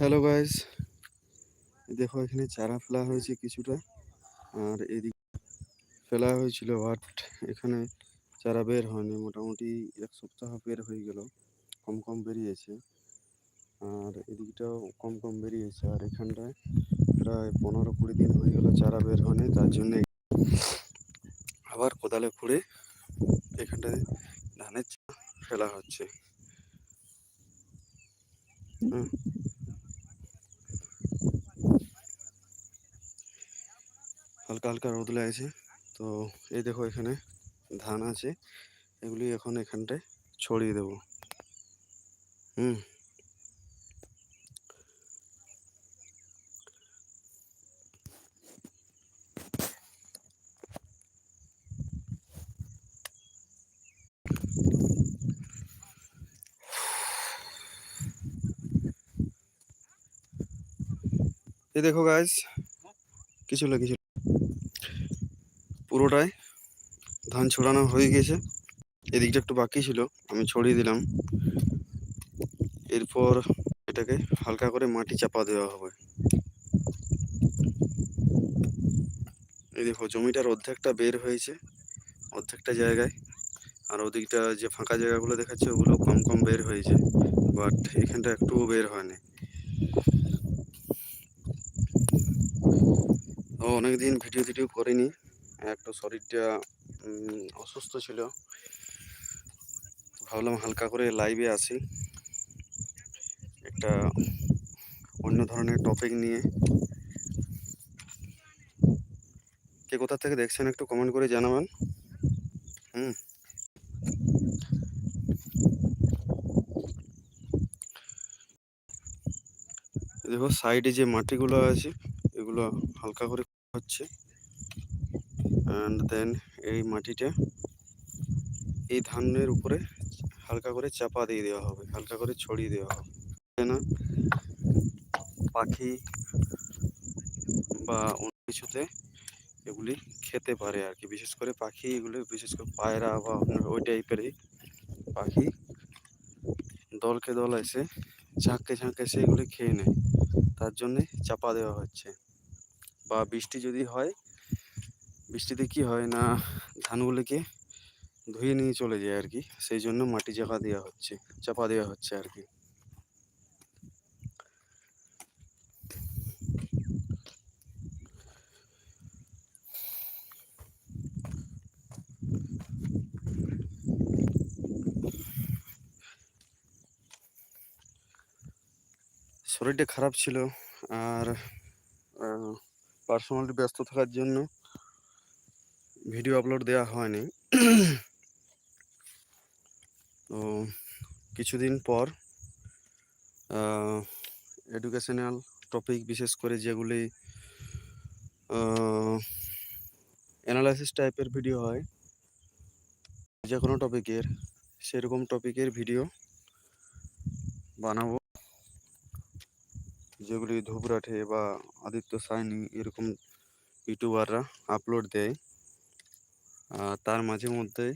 Hello guys দেখো, এখানে চারা ফেলা হয়েছে কিছুটা, আর এদিকে ফেলা হয়েছিল বাট এখানে চারা বের হয়নি, মোটামুটি এক সপ্তাহ বের হয়ে গেল, কম কম বেরিয়েছে। আর এদিকটাও কম কম বেরিয়েছে, আর এখানটায় প্রায় পনেরো কুড়ি দিন হয়ে গেল চারা বের হয়নি, তার জন্য আবার কোদালে খুঁড়ে এখানটায় ধানের ফেলা হচ্ছে। হুম। হালকা হালকা রোদ লাগছে। তো এই দেখো এখানে ধান আছে, এগুলি এখন এখানটায় ছড়িয়ে দেব। হুম। দেখো গাইস কিছু না, কিছু পুরোটাই। ধান ছড়ানো হয়ে গেছে। এদিকটা একটু বাকি ছিল, আমি ছড়িয়ে দিলাম। এরপর এটাকে হালকা করে মাটি চাপা দেওয়া হবে। এই দেখো, জমিটার অর্ধেকটা বের হয়েছে, অর্ধেকটা জায়গায়। আর ওদিকটা যে ফাঁকা জায়গাগুলো দেখাচ্ছে, ওগুলো কম কম বের হয়েছে। বাট এখানটা একটুও বের হয়নি। অনেকদিন ভিডিও টিডিও করিনি। একটু শরীরটা অসুস্থ ছিল। ভাবলাম হালকা করে লাইভে আসি একটা অন্য ধরনের টপিক নিয়ে। কে কোথা থেকে দেখছেন একটু কমেন্ট করে জানাবেন। হুম। দেখো সাইডে যে মাটিগুলো আছে, এগুলো হালকা করে হচ্ছে। অ্যান্ড দেন এই মাটিটা এই ধানের উপরে হালকা করে চাপা দিয়ে দেওয়া হবে, হালকা করে ছড়িয়ে দেওয়া হবে। না পাখি বা অন্য কিছুতে এগুলি খেতে পারে আর কি। বিশেষ করে পাখি এগুলো, বিশেষ করে পায়রা বা ওই টাইপেরই পাখি দলকে দল এসে ঝাঁকে ঝাঁকে এসে এগুলি খেয়ে নেয়। তার জন্যে চাপা দেওয়া হচ্ছে। বা বৃষ্টি যদি হয় বৃষ্টিতে কি হয় না, ধানগুলিকে ধুয়ে নিয়ে চলে যায় আর কি। সেই জন্য মাটি চাপা দেওয়া হচ্ছে, চাপা দেওয়া হচ্ছে আর কি। শরীরটা খারাপ ছিল আর পার্সোনালি ব্যস্ত থাকার জন্য ভিডিও আপলোড দেওয়া হয়নি। তো কিছুদিন পর এডুকেশনাল টপিক বিশেষ করে যেগুলি অ্যানালাইসিস টাইপের ভিডিও হয়, যে কোনো টপিকের সেরকম টপিকের ভিডিও বানাবো। যেগুলি ধূপরাঠে বা আদিত্য সাইনি এরকম ইউটিউবাররা আপলোড দেয়। তার মাঝে মধ্যে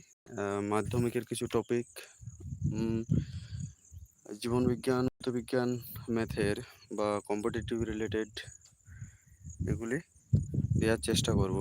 মাধ্যমিকের কিছু টপিক জীবনবিজ্ঞান বিজ্ঞান ম্যাথের বা কম্পিটিটিভ রিলেটেড এগুলি দেওয়ার চেষ্টা করব।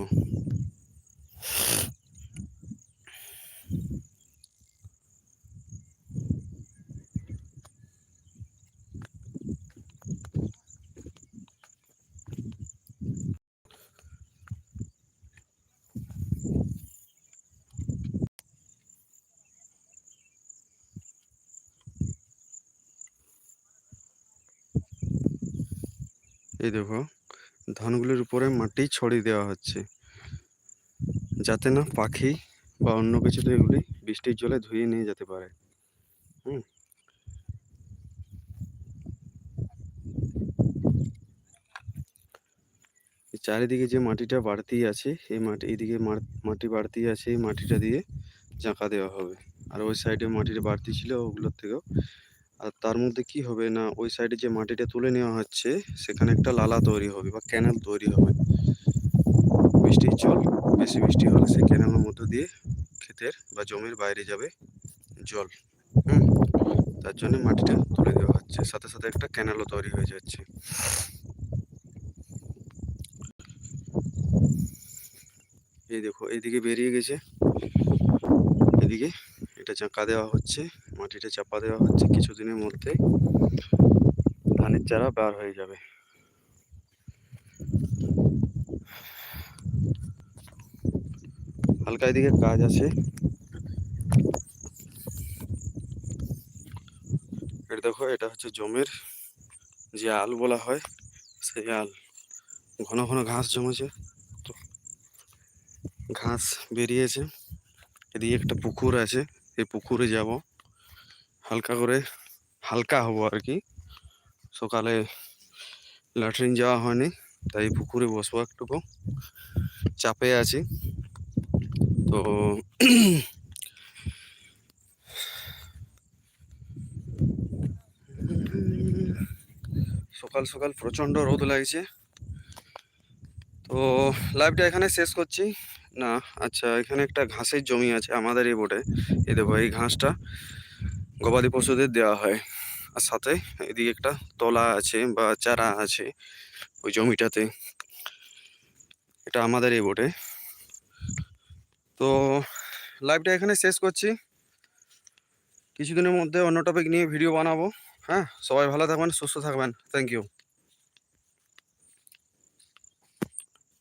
এই দেখো, ধানগুলির উপরে মাটি ছড়িয়ে দেওয়া হচ্ছে। যাতে না পাখি বা অন্য কিছুতে এগুলি বৃষ্টির জলে ধুয়ে নিয়ে যেতে পারে। হুম। চারিদিকে যে মাটিটা বাড়তি আছে, এই মাটি, এইদিকে মাটি বাড়তি আছে, এই মাটিটা দিয়ে জাঁকা দেওয়া হবে। আর ওই সাইডে মাটির বাড়তি ছিল, ওগুলোর থেকেও আর তার মধ্যে কি হবে না, ওই সাইডে যে মাটিটা তুলে নেওয়া হচ্ছে, সেখানে একটা লালা তৈরি হবে বা ক্যানেল তৈরি হবে। বৃষ্টির জল বেশি বৃষ্টি হলে সেই ক্যানেলের মধ্য দিয়ে ক্ষেতের বা জমির বাইরে যাবে জল। হুম, তার জন্য মাটিটা তুলে দেওয়া হচ্ছে। সাথে সাথে একটা ক্যানেলও তৈরি হয়ে যাচ্ছে। এই দেখো, এইদিকে বেরিয়ে গেছে। এদিকে এটা চাকা দেওয়া হচ্ছে। মাটিটা চাপা দেওয়া হচ্ছে কিছুদিনের মধ্যে ধানের চারা বার হয়ে যাবে। হালকা এদিকে কাজ আছে। এটা দেখো, এটা হচ্ছে জমির যে আল বলা হয়, সেই আল। ঘন ঘন ঘাস জমেছে, তো ঘাস বেরিয়েছে। এদিকে একটা পুকুর আছে, এই পুকুরে যাব। হালকা করে হালকা হব আর কি। সকালে ল্যাট্রিন যাওয়া হয়নি, তাই পুকুরে বসবো একটুকু চাপে আছি। তো সকাল সকাল প্রচণ্ড রোদ লাগছে। তো লাইভটা এখানে শেষ করছি। না আচ্ছা এখানে একটা ঘাসের জমি আছে আমাদের এই বোর্ডে এই দেখো, এই ঘাসটা গবাদি পশুদের দেওয়া হয়। আর সাথে এদিকে একটা তলা আছে বা চারা আছে ওই জমিটাতে। এটা আমাদের এই বোর্ডে তো লাইভটা এখানে শেষ করছি। কিছুদিনের মধ্যে অন্য টপিক নিয়ে ভিডিও বানাবো। হ্যাঁ সবাই ভালো থাকবেন, সুস্থ থাকবেন। Thank you